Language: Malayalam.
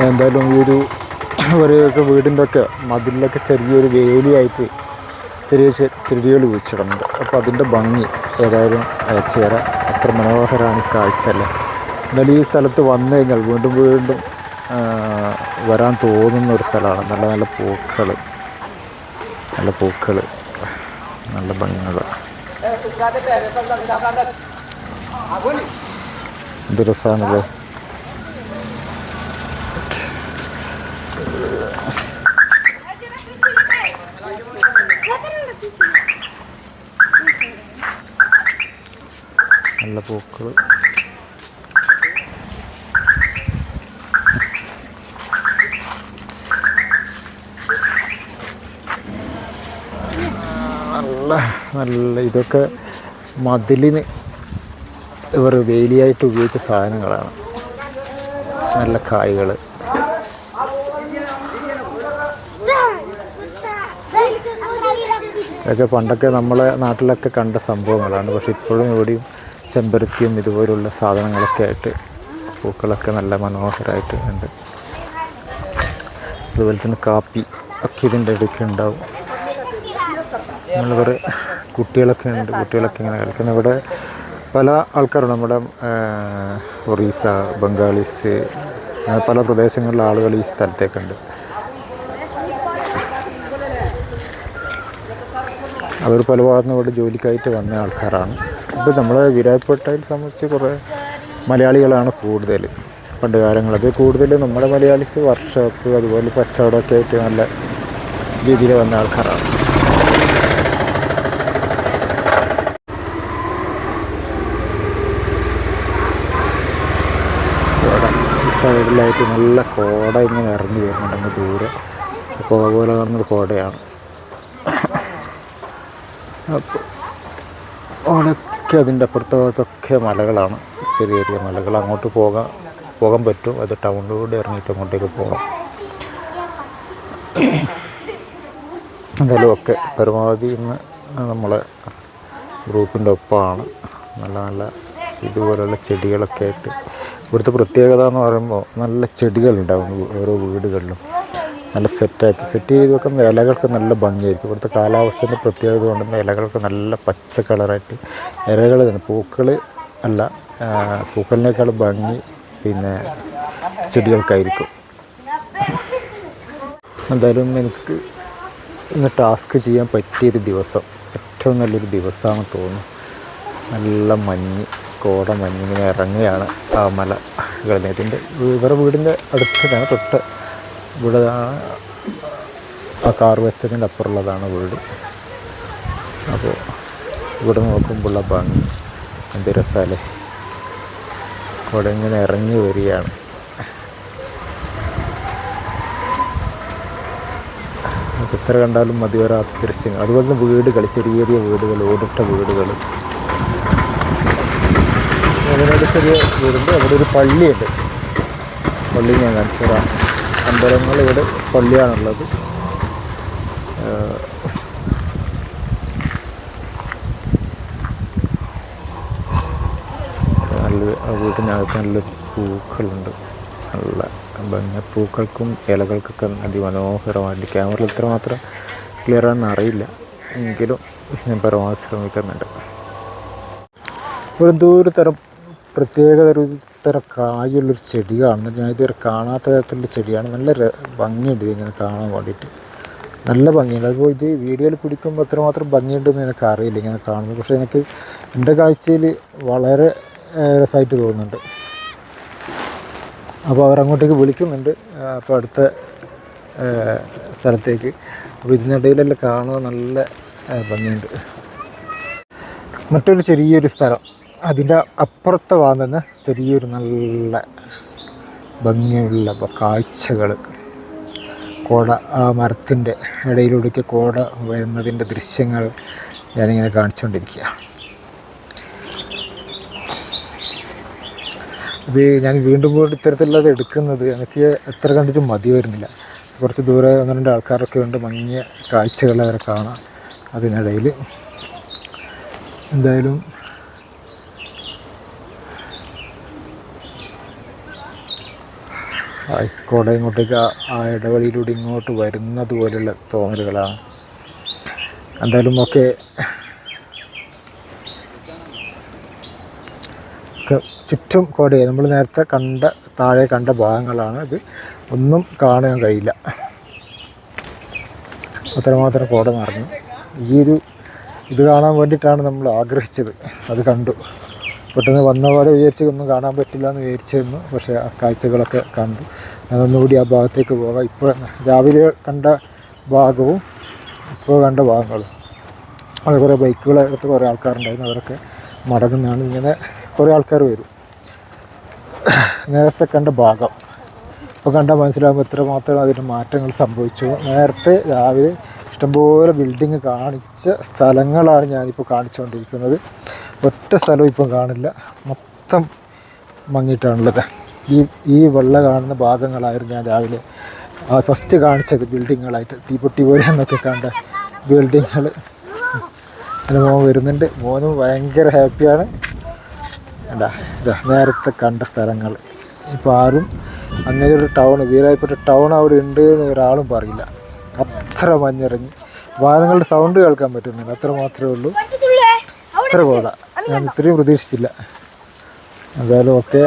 എന്തായാലും ഈ ഒരു ഒരു വീടിന്റെ ഒക്കെ മതിലൊക്കെ ചെറിയൊരു വേലിയായിട്ട് ചെറിയ ചെടികൾ കുഴിച്ചിടുന്നുണ്ട്. അപ്പോൾ അതിന്റെ ഭംഗി ഏതായാലും അയച്ചു തരാം അത്ര മനോഹരമാണ് ഈ കാഴ്ച അല്ലേ? എന്നാലും ഈ സ്ഥലത്ത് വന്നു കഴിഞ്ഞാൽ വീണ്ടും വീണ്ടും വരാൻ തോന്നുന്ന ഒരു സ്ഥലമാണ്. നല്ല നല്ല പൂക്കൾ നല്ല പൂക്കൾ നല്ല ഭംഗികൾ എന്ത് രസമാണല്ലേ നല്ല പൂക്കൾ നല്ല നല്ല ഇതൊക്കെ മതിലിന് ഇവർ വേലിയായിട്ട് ഉപയോഗിച്ച സാധനങ്ങളാണ്. നല്ല കായ്കൾ ഇതൊക്കെ പണ്ടൊക്കെ നമ്മളെ നാട്ടിലൊക്കെ കണ്ട സംഭവങ്ങളാണ്. പക്ഷേ ഇപ്പോഴും ഇവിടെയും ചെമ്പരത്തിയും ഇതുപോലുള്ള സാധനങ്ങളൊക്കെ ആയിട്ട് പൂക്കളൊക്കെ നല്ല മനോഹരമായിട്ട് ഉണ്ട്. അതുപോലെ തന്നെ കാപ്പി ഒക്കെ ഇതിന്റെ ഇടയ്ക്ക് ഉണ്ടാവും. നമ്മൾ വേറെ കുട്ടികളൊക്കെ ഉണ്ട് കുട്ടികളൊക്കെ ഇങ്ങനെ കളിക്കുന്ന. ഇവിടെ പല ആൾക്കാരുണ്ട്. നമ്മുടെ ഒറീസ ബംഗാളീസ് പല പ്രദേശങ്ങളിലെ ആളുകൾ ഈ സ്ഥലത്തേക്കുണ്ട് അവർ പല ഭാഗത്തുനിന്ന് ഇവിടെ ജോലിക്കായിട്ട് വന്ന ആൾക്കാരാണ്. ഇപ്പോൾ നമ്മളെ വിരാജ്പേട്ടയിൽ സംബന്ധിച്ച് കുറേ മലയാളികളാണ് കൂടുതൽ. പണ്ട് കാലങ്ങൾ അത് കൂടുതൽ നമ്മുടെ മലയാളീസ് വർക്ക്ഷോപ്പ് അതുപോലെ കച്ചവടമൊക്കെ ആയിട്ട് നല്ല രീതിയിൽ വന്ന ആൾക്കാരാണ്. സൈഡിലായിട്ട് നല്ല കോട ഇങ്ങനെ ഇറങ്ങി വരുന്നുണ്ട് ദൂരെ. കോട പോലെ കോടയാണ്. അപ്പോൾ അവിടെയൊക്കെ അതിന്റെ അപ്പുറത്തെ മലകളാണ്. ചെറിയ ചെറിയ മലകൾ അങ്ങോട്ട് പോകാൻ പോകാൻ പറ്റും. അത് ടൗണിലൂടെ ഇറങ്ങിയിട്ട് അങ്ങോട്ടേക്ക് പോകാം എന്തായാലും ഒക്കെ പരമാവധി ഇന്ന് നമ്മളെ ഗ്രൂപ്പിന്റെ ഒപ്പമാണ്. നല്ല നല്ല ഇതുപോലുള്ള ചെടികളൊക്കെ ആയിട്ട്. ഇവിടുത്തെ പ്രത്യേകത എന്ന് പറയുമ്പോൾ നല്ല ചെടികളുണ്ടാവും. ഓരോ വീടുകളിലും. നല്ല സെറ്റായിട്ട് സെറ്റ് ചെയ്ത് വെക്കുന്ന ഇലകൾക്ക് നല്ല ഭംഗിയായിരിക്കും. ഇവിടുത്തെ കാലാവസ്ഥേന്റെ പ്രത്യേകത കൊണ്ട് ഇലകൾക്ക് നല്ല പച്ച കളറായിട്ട് ഇലകൾ തന്നെ. പൂക്കൾ അല്ല പൂക്കളിനേക്കാൾ ഭംഗി പിന്നെ ചെടികൾക്കായിരിക്കും. എന്തായാലും എനിക്ക് ഇന്ന് ടാസ്ക് ചെയ്യാൻ പറ്റിയൊരു ദിവസം ഏറ്റവും നല്ലൊരു ദിവസമാണെന്ന് തോന്നുന്നു. നല്ല മഞ്ഞ് കോട മഞ്ഞിങ്ങനെ ഇറങ്ങിയാണ് ആ ഇതിന്റെ ഇവരുടെ വീടിന്റെ അടുത്ത് തൊട്ട് ഇവിടെ ആ കാർ വെച്ചതിന്റെ അപ്പുറമുള്ളതാണ് വീട്. അപ്പോൾ ഇവിടെ നോക്കുമ്പോഴുള്ള ഭംഗി എന്ത് രസമല്ലേ അവിടെ ഇങ്ങനെ ഇറങ്ങി വരികയാണ്. എത്ര കണ്ടാലും മതി വരാത്ത ദൃശ്യങ്ങൾ അതുപോലെ തന്നെ വീടുകൾ ചെറിയ ചെറിയ വീടുകൾ ഓടിട്ട വീടുകൾ. അതിനോട് ചെറിയ വീടുണ്ട്. അവിടെ ഒരു പള്ളിയുണ്ട്. പള്ളി ഞാൻ കാണിച്ചു തരാം. അമ്പലങ്ങൾ ഇവിടെ പള്ളിയാണുള്ളത്. നല്ല വീട്ടിനകത്ത് നല്ല പൂക്കളുണ്ട്. നല്ല ഭംഗി. പൂക്കൾക്കും ഇലകൾക്കൊക്കെ അതിമനോഹരമായിട്ട് ക്യാമറയിൽ ഇത്രമാത്രം ക്ലിയർ ആണെന്ന് അറിയില്ല. എങ്കിലും ഞാൻ പരമാവധി ശ്രമിക്കുന്നുണ്ട്. ഒരു ദൂര തരം പ്രത്യേകത ഒരു തരം കായുള്ളൊരു ചെടി കാണുന്നത് ഞാൻ ഇതുവരെ കാണാത്ത തരത്തിലുള്ള ചെടിയാണ്. നല്ല ഭംഗിയുണ്ട് ഇതിങ്ങനെ കാണാൻ വേണ്ടിയിട്ട്. നല്ല ഭംഗിയുണ്ട്. അതിപ്പോൾ ഇത് വീഡിയോയിൽ പിടിക്കുമ്പോൾ എത്രമാത്രം ഭംഗിയുണ്ടെന്ന് എനിക്ക് അറിയില്ല ഇങ്ങനെ കാണുന്നത് പക്ഷേ എനിക്ക് എന്റെ കാഴ്ചയിൽ വളരെ രസമായിട്ട് തോന്നുന്നുണ്ട്. അപ്പോൾ അവരങ്ങോട്ടേക്ക് വിളിക്കുന്നുണ്ട്. അപ്പോൾ അടുത്ത സ്ഥലത്തേക്ക്. അപ്പോൾ ഇതിനിടയിലെല്ലാം കാണുക നല്ല ഭംഗിയുണ്ട്. മറ്റൊരു ചെറിയൊരു സ്ഥലം. അതിന്റെ അപ്പുറത്തെ വാങ്ങുന്ന ചെറിയൊരു നല്ല ഭംഗിയുള്ള കാഴ്ചകൾ. കോട ആ മരത്തിന്റെ ഇടയിലൂടെയൊക്കെ കോട വരുന്നതിന്റെ ദൃശ്യങ്ങൾ ഞാനിങ്ങനെ കാണിച്ചുകൊണ്ടിരിക്കുക. ഇത് ഞാൻ വീണ്ടും വീണ്ടും ഇത്തരത്തിലുള്ളത് എടുക്കുന്നത് എനിക്ക് എത്ര കണ്ടിട്ടും മതി വരുന്നില്ല. കുറച്ച് ദൂരെ ഒന്ന് രണ്ട് ആൾക്കാരൊക്കെ ഉണ്ട് മങ്ങിയ കാഴ്ചകൾ അവരെ കാണാം അതിനിടയിൽ. എന്തായാലും കോട ഇങ്ങോട്ടേക്ക് ആ- ഇടവഴിയിലൂടെ ഇങ്ങോട്ട് വരുന്നത് പോലുള്ള തോന്നലുകളാണ്. എന്തായാലും ഒക്കെ ചുറ്റും കോടെ നമ്മൾ നേരത്തെ കണ്ട താഴെ കണ്ട ഭാഗങ്ങളാണ് ഇത്. ഒന്നും കാണാൻ കഴിയില്ല. അത്രമാത്രം കോട നിറഞ്ഞു. ഈ ഒരു ഇത് കാണാൻ വേണ്ടിയിട്ടാണ് നമ്മൾ ആഗ്രഹിച്ചത്. അത് കണ്ടു. പെട്ടെന്ന് വന്നപാടെ വിചാരിച്ച് ഒന്നും കാണാൻ പറ്റില്ല എന്ന് വിചാരിച്ചിരുന്നു. പക്ഷേ ആ കാഴ്ചകളൊക്കെ കണ്ടു. അതൊന്നുകൂടി ആ ഭാഗത്തേക്ക് പോകാം. ഇപ്പോൾ രാവിലെ കണ്ട ഭാഗവും ഇപ്പോൾ കണ്ട ഭാഗങ്ങളും. അത് കുറേ ബൈക്കുകളെ എടുത്ത് കുറേ ആൾക്കാരുണ്ടായിരുന്നു. അവരൊക്കെ മടങ്ങുന്നതാണ്. ഇങ്ങനെ കുറേ ആൾക്കാർ വരും. നേരത്തെ കണ്ട ഭാഗം. ഇപ്പോൾ കണ്ടാൽ മനസ്സിലാകുമ്പോൾ എത്രമാത്രം അതിന് മാറ്റങ്ങൾ സംഭവിച്ചു. നേരത്തെ രാവിലെ ഇഷ്ടംപോലെ ബിൽഡിങ് കാണിച്ച സ്ഥലങ്ങളാണ് ഞാനിപ്പോൾ കാണിച്ചുകൊണ്ടിരിക്കുന്നത്. ഒറ്റ സ്ഥലവും ഇപ്പം കാണില്ല. മൊത്തം മങ്ങിയിട്ടാണുള്ളത്. ഈ ഈ വെള്ള കാണുന്ന ഭാഗങ്ങളായിരുന്നു ഞാൻ രാവിലെ ആ ഫസ്റ്റ് കാണിച്ചത് ബിൽഡിങ്ങുകളായിട്ട്. തീപ്പൊട്ടി പോലെ എന്നൊക്കെ കണ്ട ബിൽഡിങ്ങുകൾ എന്റെ മോൻ വരുന്നുണ്ട്. മോനും ഭയങ്കര ഹാപ്പിയാണ്. എന്താ ഇതാ നേരത്തെ കണ്ട സ്ഥലങ്ങൾ. ഇപ്പോൾ ആരും അങ്ങനെ ഒരു ടൗൺ വീരായിപ്പെട്ട ടൗൺ അവിടെ ഉണ്ട് എന്ന് ഒരാളും പറയില്ല. അത്ര മഞ്ഞിറങ്ങി. വാഹനങ്ങളുടെ സൗണ്ട് കേൾക്കാൻ പറ്റുന്നില്ല. അത്ര മാത്രമേ ഉള്ളൂ. അത്ര കോട ഞാൻ ഇത്രയും പ്രതീക്ഷിച്ചില്ല. എന്തായാലും ഒക്കെ